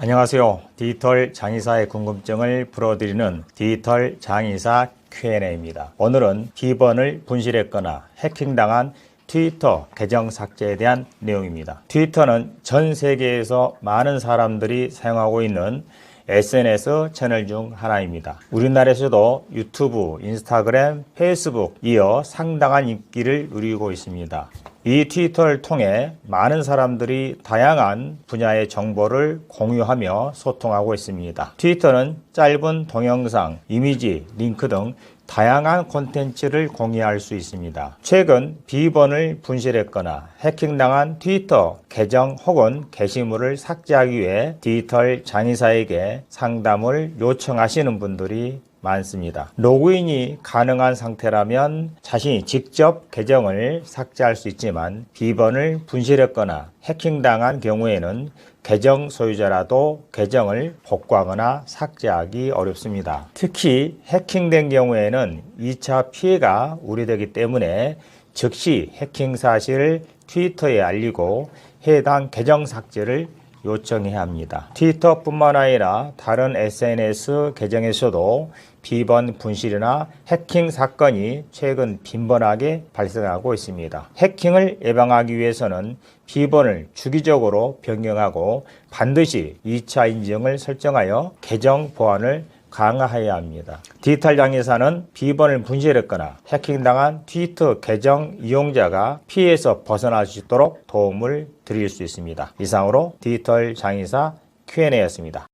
안녕하세요. 디지털 장의사의 궁금증을 풀어드리는 디지털 장의사 Q&A입니다. 오늘은 비번을 분실했거나 해킹당한 트위터 계정 삭제에 대한 내용입니다. 트위터는 전 세계에서 많은 사람들이 사용하고 있는 SNS 채널 중 하나입니다. 우리나라에서도 유튜브, 인스타그램, 페이스북 이어 상당한 인기를 누리고 있습니다. 이 트위터를 통해 많은 사람들이 다양한 분야의 정보를 공유하며 소통하고 있습니다. 트위터는 짧은 동영상, 이미지, 링크 등 다양한 콘텐츠를 공유할 수 있습니다. 최근 비번을 분실했거나 해킹당한 트위터 계정 혹은 게시물을 삭제하기 위해 디지털 장의사에게 상담을 요청하시는 분들이 많습니다. 로그인이 가능한 상태라면 자신이 직접 계정을 삭제할 수 있지만 비번을 분실했거나 해킹당한 경우에는 계정 소유자라도 계정을 복구하거나 삭제하기 어렵습니다. 특히 해킹된 경우에는 2차 피해가 우려되기 때문에 즉시 해킹 사실을 트위터에 알리고 해당 계정 삭제를 요청해야 합니다. 트위터뿐만 아니라 다른 SNS 계정에서도 비번 분실이나 해킹 사건이 최근 빈번하게 발생하고 있습니다. 해킹을 예방하기 위해서는 비번을 주기적으로 변경하고 반드시 2차 인증을 설정하여 계정 보안을 강화해야 합니다. 디지털 장의사는 비번을 분실했거나 해킹당한 트위터 계정 이용자가 피해에서 벗어날 수 있도록 도움을 드릴 수 있습니다. 이상으로 디지털 장의사 Q&A였습니다.